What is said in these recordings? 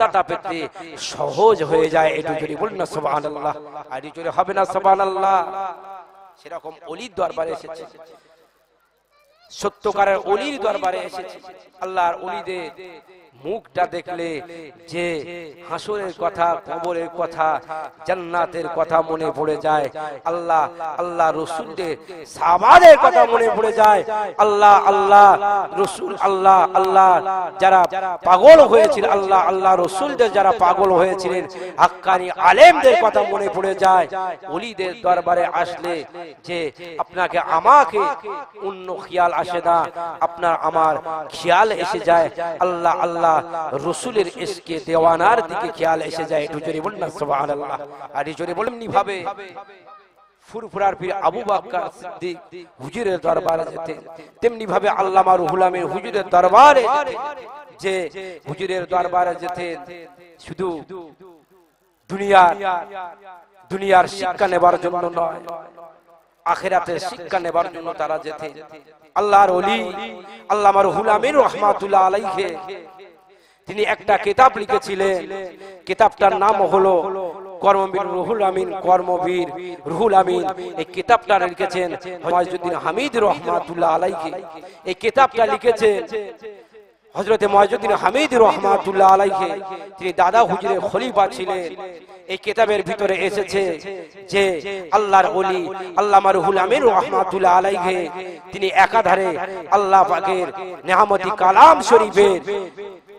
রাস্তাটা পেতে সহজ হয়ে যায় একটু যদি বলুন না সোবান আল্লাহ আর জোরে হবে না সোবান আল্লাহ সেরকম অলির দরবারে এসেছে। সত্যকারের অলির দরবারে এসেছে। আল্লাহর অলিদের মুখটা দেখলে যে হাসরের কথা, কবরের কথা, জান্নাতের কথা মনে পড়ে যায়। আল্লাহ আল্লাহ রসুলদের সাবাদের কথা মনে পড়ে যায়। আল্লাহ আল্লাহ রসুল, আল্লাহ আল্লাহ যারা পাগল হয়েছিল, আল্লাহ আল্লাহ রসুলদের যারা পাগল হয়েছিলেন, হাক্কানি আলেমদের কথা মনে পড়ে যায়। অলিদের দরবারে আসলে যে আপনাকে আমাকে অন্য খেয়াল আসে না, আপনার আমার খেয়াল এসে যায়। আল্লাহ আল্লাহ রসুলের এসকে দেওয়ানার দিকে খেয়াল এসে যায়, একটু জোরে বলুন না, সুবহানাল্লাহ? আর এই জোরে বলেন ভাবে? ফুরফুরার পীর আবু বাক্কার সিদ্দিক হুজুরের দরবারে যেতে, তেমনি ভাবে দুনিয়ার শিক্ষা নেবার জন্য নয়, আখেরাতের শিক্ষা নেবার জন্য তারা যেতে। আল্লাহর অলি আল্লামা রুহুল আমিন রহমাতুল্লাহ আলাইহে তিনি একটা কিতাব লিখেছিলেন। কিতাবটার নাম হলো কর্মবীর রুহুল আমিন, কর্মবীর রুহুল আমিন। এই কিতাবটা লিখেছেন ময়জুদ্দিন হামিদ রহমাতুল্লাহ আলাইকে এই কিতাবটা লিখেছেন হজরতে ময়জুদ্দিন হামিদ রহমাতুল্লাহ আলাইকে তিনি দাদা হুজুরের খলিফা ছিলেন। এই কিতাবের ভিতরে এসেছে যে আল্লাহর ওলি, আল্লামা রুহুল আমিন রহমাতুল্লাহ আলাইকে তিনি একাধারে আল্লাহ পাকের নেহামতি কালাম শরীফের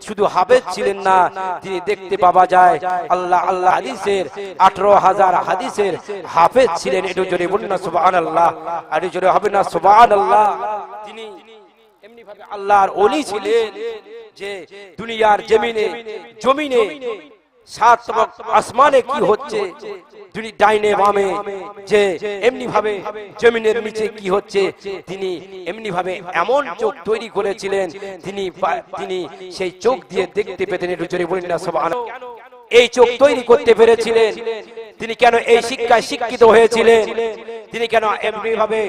শুধু হাবেদ ছিলেন না, তিনি দেখতে পাওয়া যায় আল্লাহ আল্লাহ হাদিসের আঠারো হাজার হাদিসের হাফেজ ছিলেন। একটু জোরে বলুন না সুবাহ আল্লাহ আর জোরে হবে না সুবাহ আল্লাহ তিনি এমনি ভাবে আল্লাহর অলি ছিলেন যে দুনিয়ার জমিনে জমিনে সাত আসমানে কি হচ্ছে? তিনি ডাইনে বামে যে এমনি ভাবে জমিনের নিচে কি হচ্ছে? তিনি এমনি ভাবে এমন চোখ তৈরি করেছিলেন। তিনি তিনি সেই চোখ দিয়ে দেখতে পেতেন। একটু জোরে বলেন না সব এই চোখ তৈরি করতে পেরেছিলেন। তিনি কেন এই শিক্ষায় শিক্ষিত হয়েছিলেন? তিনি কেন এমনি ভাবে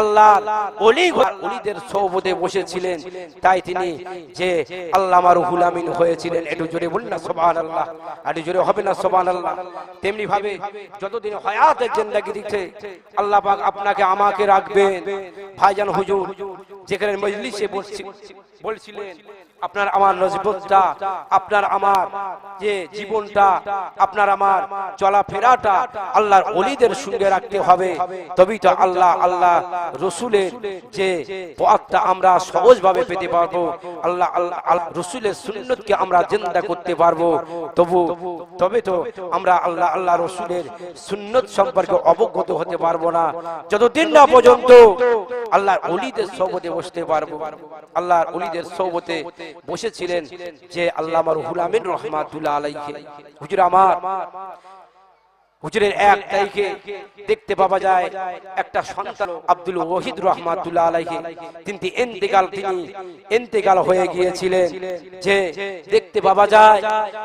আল্লাহ অলি অলিদের সৌবতে বসেছিলেন। তাই তিনি যে আল্লাহ রুহুল আমিন হয়েছিলেন একটু জোরে বলুন না সোবান আল্লাহ একটু জোরে হবে না সোবান আল্লাহ তেমনি ভাবে যতদিন হয়াতের জিন্দাগি দিচ্ছে আল্লাহ পাক আপনাকে আমাকে রাখবেন। ভাইজান হুজুর যেখানে মজলিসে বসছি বলছিলেন আপনার আমার নজবতটা আপনার আমার যে জীবনটা, আপনার আমার চলাফেরাটা আল্লাহর অলিদের সঙ্গে রাখতে হবে। তবেই তো আল্লাহ আল্লাহ রসুলের যে পথটা আমরা সহজভাবে পেতে পারব, আল্লাহ আল্লাহ রসুলের সুন্নতকে আমরা জিন্দা করতে পারব। তবু তবে তো আমরা আল্লাহ আল্লাহ রসুলের সুন্নত সম্পর্কে অবগত হতে পারব না। যতদিন না পর্যন্ত আল্লাহর অলিদের সৌবতে বসতে পারব। আল্লাহর অলিদের সৌবতে বসেছিলেন যে আল্লাহ রুহুল আমিন রহমাতুল্লাহ আলাইহি হুজুর আমার হুজুরের এক তারিখে দেখতে পাওয়া যায় একটা সন্তান আব্দুল ওহিদ রহমাতুল্লাহ আলাইহি। তিনি ইন্তেকাল তিনি ইন্তেকাল হয়ে গিয়েছিলেন যে দেখতে পাওয়া যায়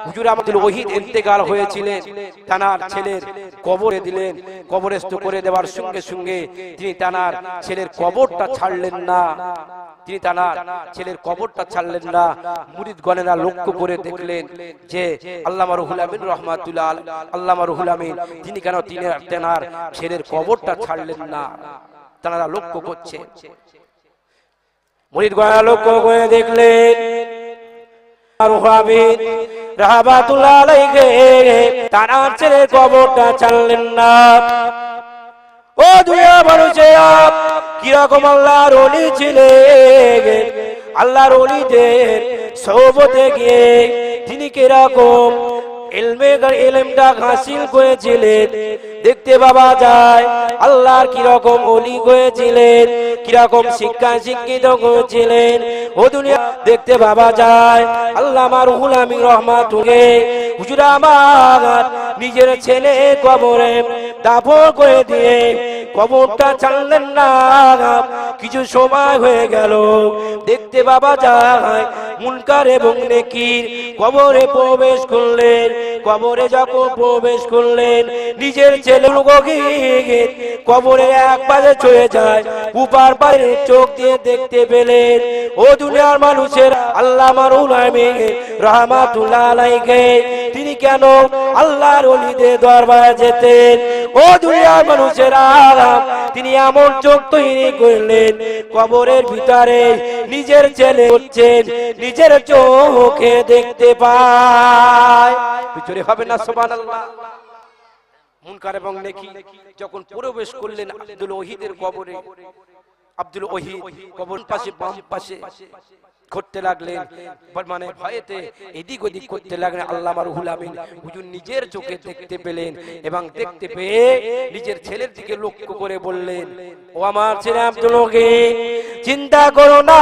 হুজুর আব্দুল ওহিদ ইন্তেকাল হয়েছিলেন। তানার ছেলের কবরে দিলেন। কবরস্থ করে দেওয়ার সঙ্গে সঙ্গে তিনি তানার ছেলের কবরটা ছাড়লেন না। তিনি তানার ছেলের কবরটা ছাড়লেন না। মুরিদ গণেরা লক্ষ্য করে দেখলেন যে আল্লামা রুহুল আমিন রহমাতুল্লাহ আমিন, তিনি কেন তিনি তেনার ছেলের কবরটা ছাড়লেন না? তারা লক্ষ্য করছে। মুরিদ গণেরা লক্ষ্য করে দেখলেন রাহমাতুল্লাহ আলাইহি তানার ছেলের কবরটা ছাড়লেন না। ও দুনিয়া মানুষে কীরকম আল্লাহর অলি ছিলেন আল্লাহর অলিদের সৌবতে গিয়ে তিনি কীরকম হাসিল করেছিলেন। দেখতে বাবা যায়, আল্লাহর কীরকম অলি হয়েছিলেন কীরকম শিক্ষা শিক্ষিত করেছিলেন। ও দুনিয়া, দেখতে বাবা যায়, আল্লাহ আমার হুলামি রহমাতুকে হুজুর আমার নিজের ছেলে কবরে দাফন করে দিয়ে কবরটা ছাড়লেন না। কিছু সময় হয়ে গেল। দেখতে বাবা যায়, মুনকার এবং নেকির কবরে প্রবেশ করলেন। কবরে যখন প্রবেশ করলেন, নিজের ছেলে কবরে এক পাশে চলে যায়, উপার বাইরে চোখ দিয়ে দেখতে পেলেন, ও দুনিয়ার মানুষের আল্লাহ মারুল রহমাতুল্লাহ তিনি কেন আল্লাহর অলিদের দরবারে যেতেন? ও দুনিয়ার মানুষের, তিনি এমন চোখ তৈরি করলেন, কবরের ভিতরে নিজের ছেলে হচ্ছেন, নিজের চোখে দেখতে পায়। পিছনে হবে না সোমান মুনকার এবং নেকি যখন প্রবেশ করলেন আব্দুল ওহিদের কবরে আব্দুল ওহিদ কবর পাশে বাম পাশে করতে লাগলেন। মানে ভয়েতে এদিক ওদিক করতে লাগলেন আল্লাহ রুহুল আমিন। হুজুর নিজের চোখে দেখতে পেলেন এবং দেখতে পেয়ে নিজের ছেলের দিকে লক্ষ্য করে বললেন ও আমার ছেলে আব্দুল ওহিদ চিন্তা করো না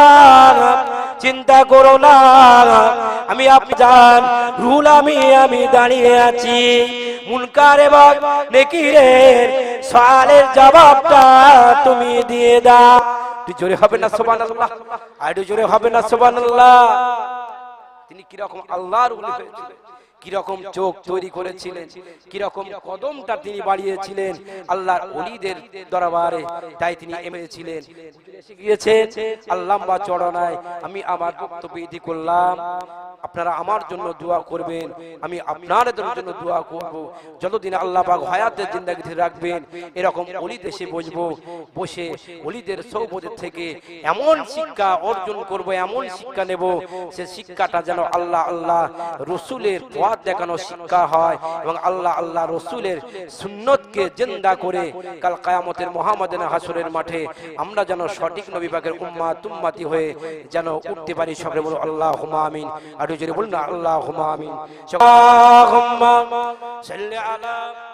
চিন্তা করো না আমি আপনি যান রুহুল আমি আমি দাঁড়িয়ে আছি। মুনকার এবং নেকিরের সওয়ালের জবাবটা তুমি দিয়ে দাও। একটু জোরে হবে না, সুবহানাল্লাহ। আর একটু জোরে হবে না, সুবহানাল্লাহ। তিনি কীরকম আল্লাহর ওলি হয়েছিলেন। কীরকম চোখ তৈরি করেছিলেন কীরকম কদমটা তিনি বাড়িয়েছিলেন আল্লাহর অলিদের দরবারে। তাই তিনি এমেছিলেন এসে গিয়েছে আল্লাহ বা চড়ানায় আমি আমার বক্তব্য ইতি করলাম। আপনারা আমার জন্য দোয়া করবেন। আমি আপনাদের জন্য দোয়া করব। যতদিন আল্লাহ পাক হায়াতের জিন্দাগিতে রাখবেন এরকম অলি দেশে বসবো বসে অলিদের সৌবদের থেকে এমন শিক্ষা অর্জন করব এমন শিক্ষা নেব সে শিক্ষাটা যেন আল্লাহ আল্লাহ রসুলের পথ দেখানো শিক্ষা হয় এবং আল্লাহ আল্লাহ রসুলের সুন্নতকে জিন্দা করে কাল কায়ামতের মোহাম্মদ হাসুরের মাঠে আমরা যেন সঠিক নবী পাকের উম্মা তুম্মাতি হয়ে যেন উঠতে পারি সবাই বলো আল্লাহ আমিন। আর বলুন আল্লাহ আল্লাহ আমিন। আলা